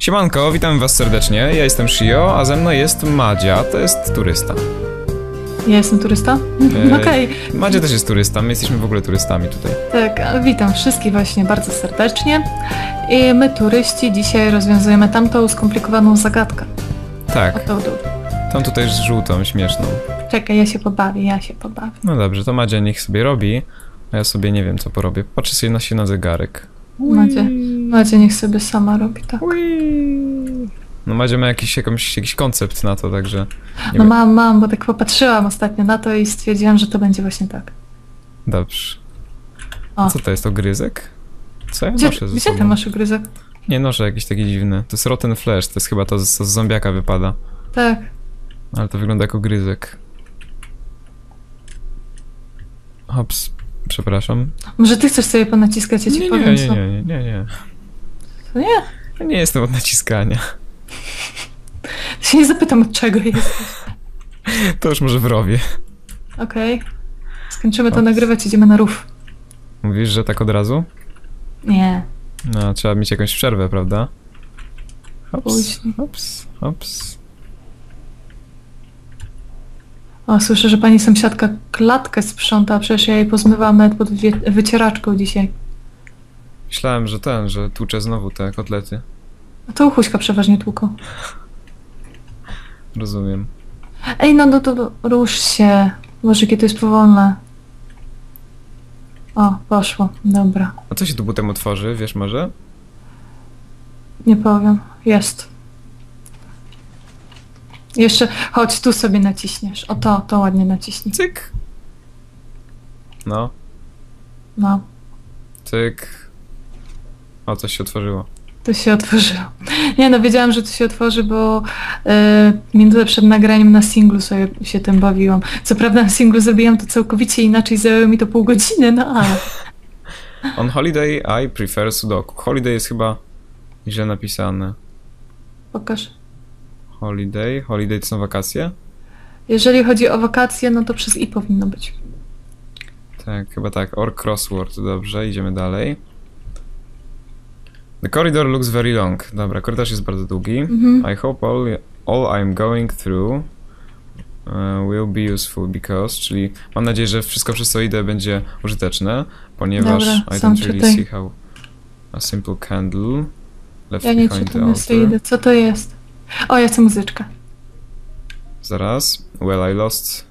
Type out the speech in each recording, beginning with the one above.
Siemanko, witam was serdecznie, ja jestem Shio, a ze mną jest Madzia, to jest turysta. Ja jestem turysta? E, Okej, Madzia też jest turysta, my jesteśmy w ogóle turystami tutaj. tak, witam wszystkich właśnie bardzo serdecznie. I my turyści dzisiaj rozwiązujemy tamtą skomplikowaną zagadkę. Tak, tu. tą tutaj z żółtą, śmieszną. Czekaj, ja się pobawię, ja się pobawię. No dobrze, to Madzia niech sobie robi, a ja sobie nie wiem co porobię. Patrzę sobie na się na zegarek. Macie, macie niech sobie sama robi, tak. No Madzia ma jakiś, jakąś, jakiś koncept na to, także... Nie No wiem. mam, mam, bo tak popatrzyłam ostatnio na to i stwierdziłam, że to będzie właśnie tak. Dobrze. O. Co to jest, ogryzek? Co ja Gdzie, noszę ze gdzie ty masz ugryzek? Nie noszę jakiś taki dziwny. To jest Rotten Flesh, to jest chyba to z, z zombiaka wypada. Tak. Ale to wygląda jako gryzek. Hops, przepraszam. Może ty chcesz sobie ponaciskać, ja ci nie, nie, powiem nie, co. nie, nie, nie, nie. To nie, Ja nie jestem od naciskania. się nie zapytam od czego jest. To już może w rowie. Okej. Skończymy to Ops. nagrywać, idziemy na rów. Mówisz, że tak od razu? Nie. No, trzeba mieć jakąś przerwę, prawda? Hops, hops, hops. O, słyszę, że pani sąsiadka klatkę sprząta, przecież ja jej pozmywałam nawet pod wycieraczką dzisiaj. Myślałem, że ten, że tłuczę znowu te kotlety. A to uchuśka przeważnie tłuką. Rozumiem. Ej, no, no to rusz się. Boże, jakie to jest powolne. O, poszło. Dobra. A co się tu potem otworzy, wiesz może? Nie powiem. Jest. Jeszcze, chodź, tu sobie naciśniesz. O to, to ładnie naciśnij. Cyk. No, No, cyk. O, coś się otworzyło. to się otworzyło. Nie no, wiedziałam, że to się otworzy, bo między przed nagraniem na singlu sobie się tym bawiłam. Co prawda na singlu zrobiłam to całkowicie inaczej, zajęło mi to pół godziny, no ale... On holiday I prefer sudoku. Holiday jest chyba źle napisane. Pokaż. Holiday, holiday to są wakacje? Jeżeli chodzi o wakacje, no to przez i powinno być. Tak, chyba tak. Or crossword, dobrze, idziemy dalej. The corridor looks very long. Dobra, korytarz jest bardzo długi. Mhm. I hope all, all I'm going through uh, will be useful because, czyli mam nadzieję, że wszystko przez co idę będzie użyteczne, ponieważ Dobra, I don't really see how a simple candle left Ja nie behind the ja sobie altar. idę. Co to jest? O, ja chcę muzyczkę. Zaraz. Well, I lost.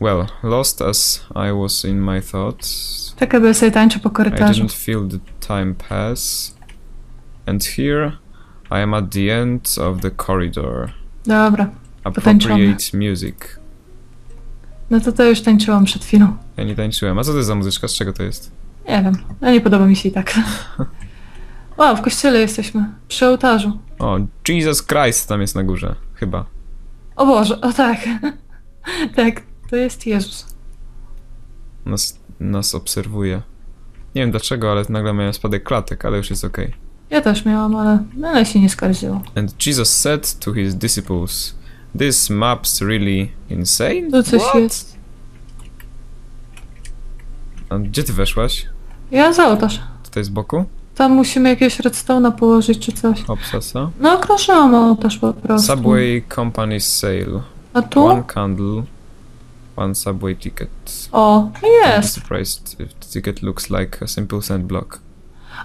Well, lost as I was in my thoughts. Tak jakby sobie tańczę po I korytarzu. didn't feel the time pass. And here I am at the end of the corridor. Dobra. Appropriate music. No to to już tańczyłam przed chwilą. Ja nie tańczyłem. A co to jest za muzyczka? Z czego to jest? Nie wiem, a nie podoba mi się i tak. Wow, w kościele jesteśmy. Przy ołtarzu. O, Jesus Christ tam jest na górze. Chyba. O Boże, o tak. tak, to jest Jezus. Nas, nas obserwuje. Nie wiem dlaczego, ale nagle miałem spadek klatek, ale już jest okej. Ja też miałam, ale, ale się nie skarżyło. And Jesus said to his disciples, This map's really insane? Tu coś What? jest. A gdzie ty weszłaś? Ja za ołtarz. Tutaj z boku? Tam musimy jakiegoś redstone'a położyć czy coś. Obsasa. No, okrążyłam ołtarz po prostu. Subway Company Sale. A tu? One candle. One subway ticket. O, I'm jest. surprised if the ticket looks like a simple sand block.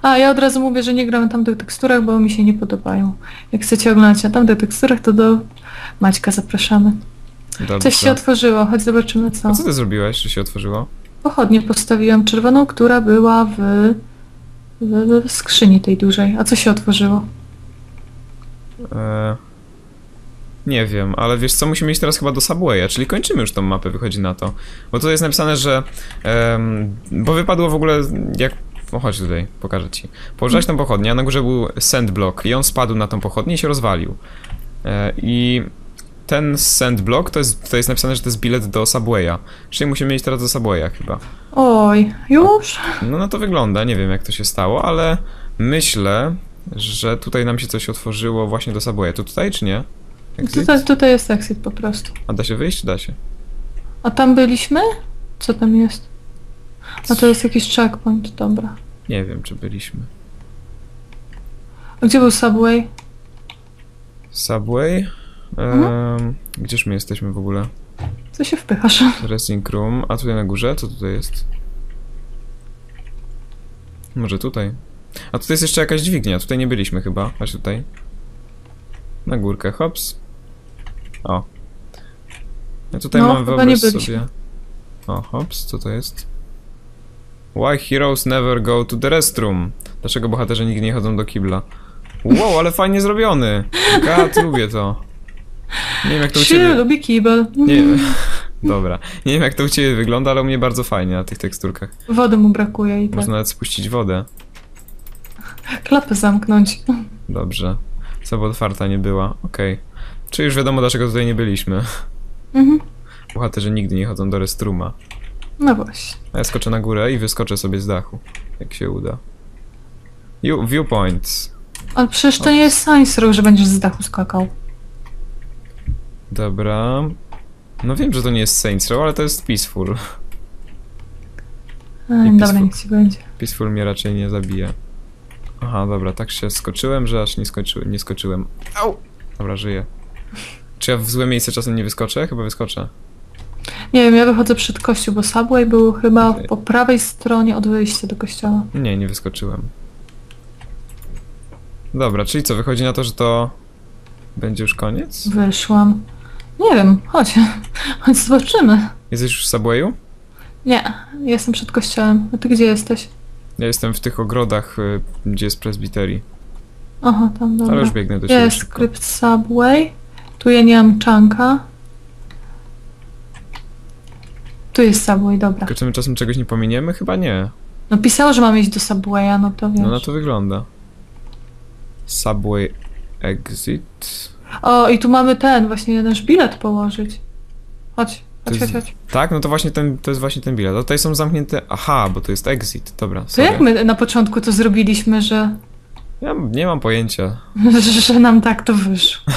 A, ja od razu mówię, że nie gram na tamtych teksturach, bo mi się nie podobają. Jak chcecie oglądać na tamtych teksturach, to do Maćka zapraszamy. Dobrze. Coś się otworzyło, chodź zobaczymy co. A co ty zrobiłeś, że się otworzyło? Pochodnię postawiłam czerwoną, która była w, w, w skrzyni tej dużej. A co się otworzyło? Eee, nie wiem, ale wiesz co, musimy iść teraz chyba do Subwaya, czyli kończymy już tą mapę, wychodzi na to. Bo tu jest napisane, że... em, bo wypadło w ogóle, jak... O, chodź tutaj, pokażę ci. Położyłaś tą pochodnię, a na górze był sand block i on spadł na tą pochodnię i się rozwalił. E, I ten sand block, to jest, to jest napisane, że to jest bilet do Subwaya. Czyli musimy iść teraz do Subwaya chyba. Oj, już? No na to wygląda, nie wiem jak to się stało, ale myślę, że tutaj nam się coś otworzyło właśnie do Subwaya. To tutaj czy nie? Exit? Tutaj, tutaj jest exit po prostu. A da się wyjść? Da się. A tam byliśmy? Co tam jest? A to jest jakiś checkpoint, dobra. Nie wiem, czy byliśmy. A gdzie był Subway? Subway. Mhm. Gdzież my jesteśmy w ogóle? Co się wpychasz? Dressing room. A tutaj na górze? Co tutaj jest? Może tutaj? A tutaj jest jeszcze jakaś dźwignia. Tutaj nie byliśmy chyba. Chodź tutaj. Na górkę, hops. O. Ja tutaj No, mam wyobraź sobie. O, hops, co to jest? Why heroes never go to the restroom? Dlaczego bohaterzy nigdy nie chodzą do kibla? Wow, ale fajnie zrobiony! God, lubię to. Nie wiem jak to u ciebie... lubi kibel? Nie, dobra. Nie wiem jak to u ciebie wygląda, ale u mnie bardzo fajnie na tych teksturkach. Wody mu brakuje i tak. Można nawet spuścić wodę. Klapy zamknąć. Dobrze. Co otwarta nie była. Okej. Czy już wiadomo dlaczego tutaj nie byliśmy. Mhm. Bohaterzy nigdy nie chodzą do restruma. No właśnie. Ja skoczę na górę i wyskoczę sobie z dachu. Jak się uda. View, viewpoints. Ale przecież to nie jest Science Row, że będziesz z dachu skakał. Dobra. No wiem, że to nie jest Saints Row, ale to jest Peaceful. E, I dobra, niech ci będzie. Peaceful mnie raczej nie zabije. Aha, dobra, tak się skoczyłem, że aż nie, skończyłem, nie skoczyłem. Au! Dobra, żyję. Czy ja w złe miejsce czasem nie wyskoczę? Chyba wyskoczę. Nie wiem, ja wychodzę przed kościół, bo Subway był chyba Okej. po prawej stronie od wyjścia do kościoła. Nie, nie wyskoczyłem. Dobra, czyli co, wychodzi na to, że to będzie już koniec? Wyszłam. Nie wiem, chodź. Chodź zobaczymy. Jesteś już w Subwayu? Nie, jestem przed kościołem. A ty gdzie jesteś? Ja jestem w tych ogrodach, y, gdzie jest presbiterii. Aha, tam dobra. Ale już biegnę do ciebie Jest szybko. skrypt Subway. Tu ja nie mam czanka. Tu jest Subway, dobra. Tylko czy my czasem czegoś nie pominiemy? Chyba nie. No pisało, że mamy iść do Subwaya, no to wiesz. No na to wygląda. Subway exit. O, i tu mamy ten, właśnie nasz bilet położyć. Chodź, To chodź, jest- chodź, chodź. Tak, no to właśnie ten, to jest właśnie ten bilet. A tutaj są zamknięte... Aha, bo to jest exit. Dobra, To sorry. jak my na początku to zrobiliśmy, że, Ja nie mam pojęcia. że nam tak to wyszło?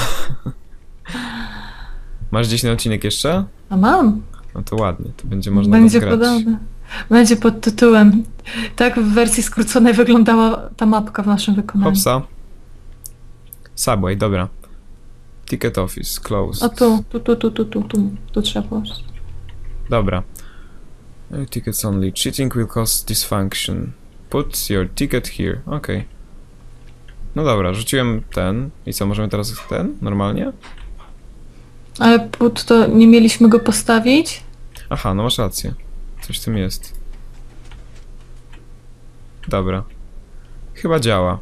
Masz gdzieś na odcinek jeszcze? A mam. No to ładnie, to będzie można Będzie go podobne. Będzie pod tytułem. Tak w wersji skróconej wyglądała ta mapka w naszym wykonaniu. Hopsa. Subway, dobra. Ticket office, closed. O tu, tu, tu, tu, tu, tu, tu, tu trzeba położyć. Dobra. Uh, Tickets only. Cheating will cause dysfunction. Put your ticket here. Okej. No dobra, rzuciłem ten. I co, możemy teraz ten? Normalnie? Ale put to nie mieliśmy go postawić? Aha, no masz rację. Coś w tym jest. Dobra. Chyba działa.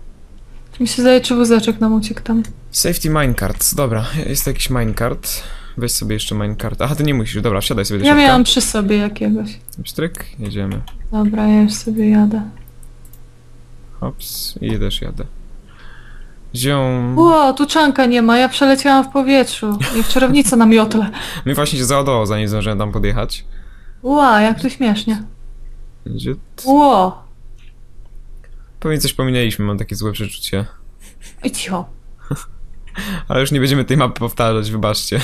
Mi się zdaje, czy wózeczek nam uciekł tam. Safety minecarts. Dobra, jest jakiś minecart. Weź sobie jeszcze minecart. Aha, ty nie musisz. Dobra, wsiadaj sobie do Ja środka. miałam przy sobie jakiegoś. Pstryk, jedziemy. Dobra, ja już sobie jadę. Hops, i też jadę. Ziom. Ło, tu czanka nie ma, ja przeleciałam w powietrzu. Jak czarownica na miotle. Mi właśnie się załadowało, zanim zdążyłem tam podjechać. Ła, jak to śmiesznie. Gdzie? Ło. Pewnie coś pominęliśmy, mam takie złe przeczucie. I cicho. Ale już nie będziemy tej mapy powtarzać, wybaczcie.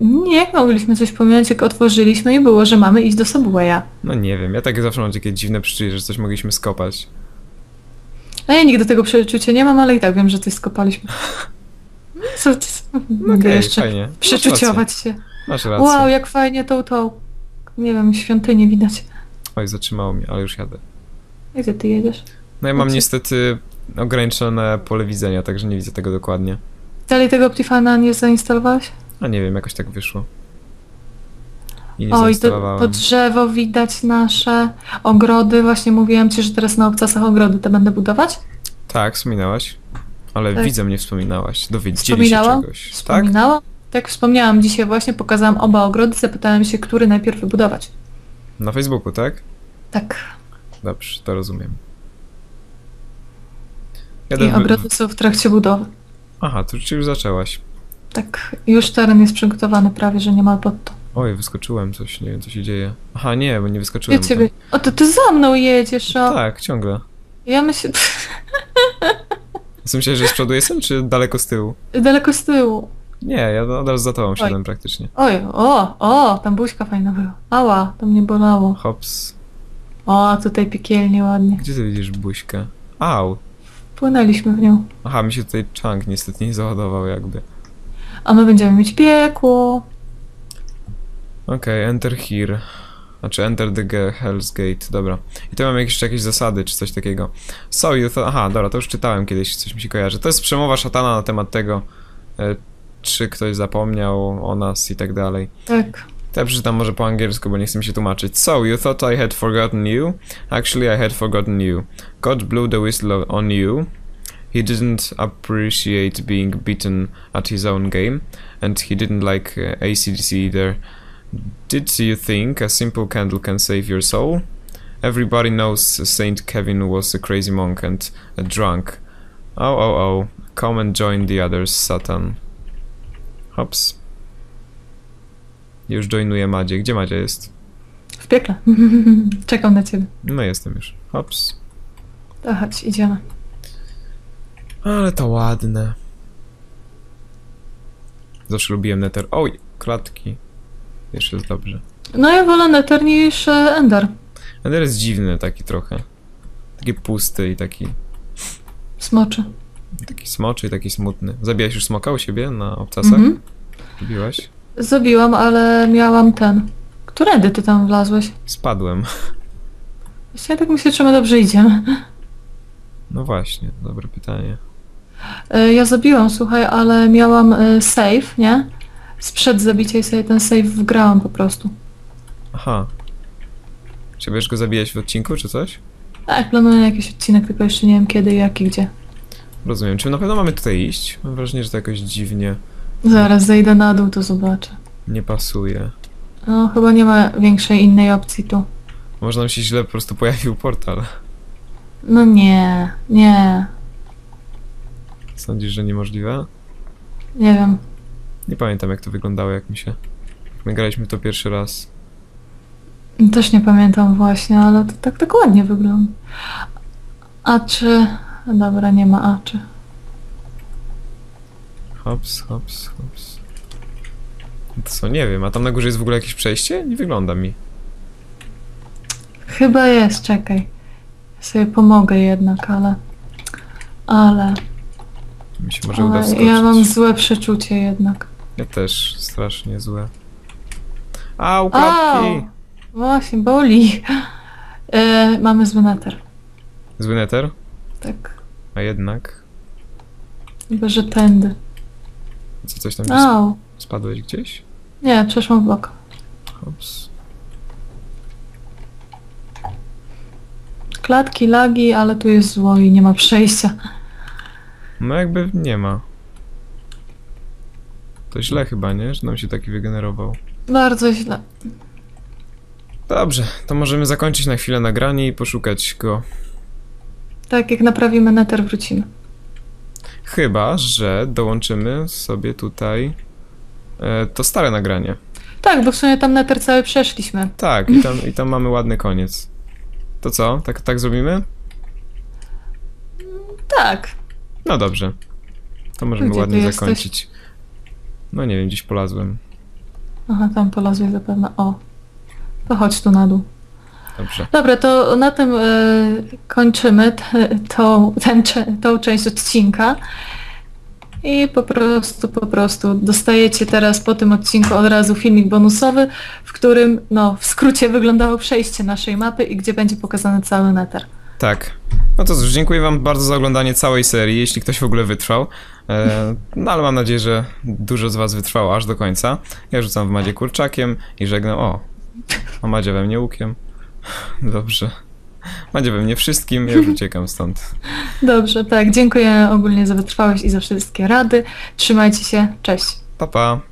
Nie, jak mogliśmy coś pominąć, jak otworzyliśmy i było, że mamy iść do Subwaya. No nie wiem, ja tak zawsze mam takie dziwne przeczucie, że coś mogliśmy skopać. A ja nigdy tego przeczucia nie mam, ale i tak wiem, że coś skopaliśmy. Co No mogę okej, jeszcze fajnie. przeczuciować się. Masz rację. Wow, jak fajnie tą, tą, nie wiem, świątynię widać. Oj, zatrzymało mnie, ale już jadę. Gdzie ty jedziesz? No ja mam Znaczy- niestety ograniczone pole widzenia, także nie widzę tego dokładnie. Dalej tego Optifana nie zainstalowałeś? A nie wiem, jakoś tak wyszło. I nie Oj, to, to drzewo widać nasze, ogrody. Właśnie mówiłam ci, że teraz na obcasach ogrody te będę budować. Tak, wspominałaś. Ale Tak. widzę mnie wspominałaś. Dowiedzieli się czegoś. Tak? Wspominałam? Tak, wspomniałam dzisiaj właśnie, pokazałam oba ogrody, zapytałem się, który najpierw wybudować. Na Facebooku, tak? Tak. Dobrze, to rozumiem. Jadę I ogrody są w trakcie budowy. Aha, to już zaczęłaś. Tak, już teren jest przygotowany prawie, że niemal pod to. Oj, wyskoczyłem coś, nie wiem co się dzieje. Aha, nie, bo nie wyskoczyłem. Ja ciebie... O, to ty za mną jedziesz, o. Tak, ciągle. Ja myślę... Myślałeś, że z przodu jestem, czy daleko z tyłu? Daleko z tyłu. Nie, ja od razu za tobą siadłem praktycznie. Oj, o, o, tam buźka fajna była. Ała, to mnie bolało. Hops. O, tutaj piekielnie ładnie. Gdzie ty widzisz buźkę? Au. wpłynęliśmy w nią. Aha, mi się tutaj chunk niestety nie załadował jakby. A my będziemy mieć piekło. Okej, enter here. Znaczy enter the Hell's Gate, dobra. I tu mamy jeszcze jakieś zasady, czy coś takiego. So you thought... Aha, dobra, to już czytałem kiedyś, coś mi się kojarzy. To jest przemowa szatana na temat tego, e, czy ktoś zapomniał o nas i tak dalej. Tak. To ja przeczytam może po angielsku, bo nie chcę mi się tłumaczyć. So, you thought I had forgotten you? Actually, I had forgotten you. God blew the whistle on you. He didn't appreciate being beaten at his own game, and he didn't like uh, ACDC either. Did you think a simple candle can save your soul? Everybody knows Saint Kevin was a crazy monk and a drunk. Oh, oh, oh. Come and join the others, Satan. Hops. Już joinuję Madzie. Gdzie Madzia jest? W piekle. Czekam na ciebie. No jestem już. Hops. To chodź, idziemy. Ale to ładne. Zawsze lubiłem Nether. Oj, klatki. Jeszcze jest dobrze. No ja wolę Nether niż e, Ender. Nether jest dziwny taki trochę. Taki pusty i taki, Smoczy. taki smoczy i taki smutny. Zabijałeś już smoka u siebie na obcasach? Mhm. Zabiłaś? Zabiłam, ale miałam ten. Którędy ty tam wlazłeś? Spadłem. Właśnie tak myślę, czy my dobrze idziemy. No właśnie, dobre pytanie. E, Ja zabiłam, słuchaj, ale miałam e, save, nie? Sprzed zabicia i sobie ten save wgrałam po prostu. Aha. Czy będziesz go zabijać w odcinku, czy coś? Tak, planuję jakiś odcinek, tylko jeszcze nie wiem kiedy, jak i gdzie. Rozumiem. Czy na pewno mamy tutaj iść? Mam wrażenie, że to jakoś dziwnie Zaraz zejdę na dół, to zobaczę. nie pasuje. No, chyba nie ma większej innej opcji tu. Może nam się źle po prostu pojawił portal. No nie, nie, Sądzisz, że niemożliwe? nie wiem. Nie pamiętam jak to wyglądało, jak mi się... Jak my graliśmy to pierwszy raz. Też nie pamiętam właśnie, ale to tak dokładnie wygląda. A czy... Dobra, nie ma a czy. Hops, hops, hops. To co, nie wiem, a tam na górze jest w ogóle jakieś przejście? Nie wygląda mi. Chyba jest, czekaj. Ja sobie pomogę jednak, ale... Ale... Mi się może uda ale wskoczyć. ja mam złe przeczucie jednak. Ja też, strasznie złe. Au, klatki! Au! Właśnie, boli. E, mamy zły neter. Zły neter? Tak. A jednak... Chyba, że tędy. Co, coś tam Au. spadłeś gdzieś? Nie, przeszłam w bok. Hops. Klatki, lagi, ale tu jest zło i nie ma przejścia. No jakby nie ma. To źle chyba, nie? Że nam się taki wygenerował. Bardzo źle. Dobrze, to możemy zakończyć na chwilę nagranie i poszukać go. Tak, jak naprawimy neter, wrócimy. Chyba, że dołączymy sobie tutaj e, to stare nagranie. Tak, bo w sumie tam neter cały przeszliśmy. Tak, i tam, i tam mamy ładny koniec. To co? Tak, tak zrobimy? Tak. No dobrze. To możemy Gdzie ty ładnie jesteś? zakończyć. No nie wiem, gdzieś polazłem. Aha, tam polazłeś zapewne. O. To chodź tu na dół. Dobrze. Dobra, to na tym e, kończymy t, tą, ten, tą część odcinka. I po prostu, po prostu dostajecie teraz po tym odcinku od razu filmik bonusowy, w którym, no, w skrócie wyglądało przejście naszej mapy i gdzie będzie pokazany cały neter. Tak. No to cóż, dziękuję wam bardzo za oglądanie całej serii, jeśli ktoś w ogóle wytrwał. E, no ale mam nadzieję, że dużo z was wytrwało aż do końca. Ja rzucam w Madzie kurczakiem i żegnam. O, a Madzia we mnie łukiem. Dobrze. Madzia we mnie wszystkim, ja już uciekam stąd. Dobrze, tak. Dziękuję ogólnie za wytrwałość i za wszystkie rady. Trzymajcie się. Cześć. Pa, pa.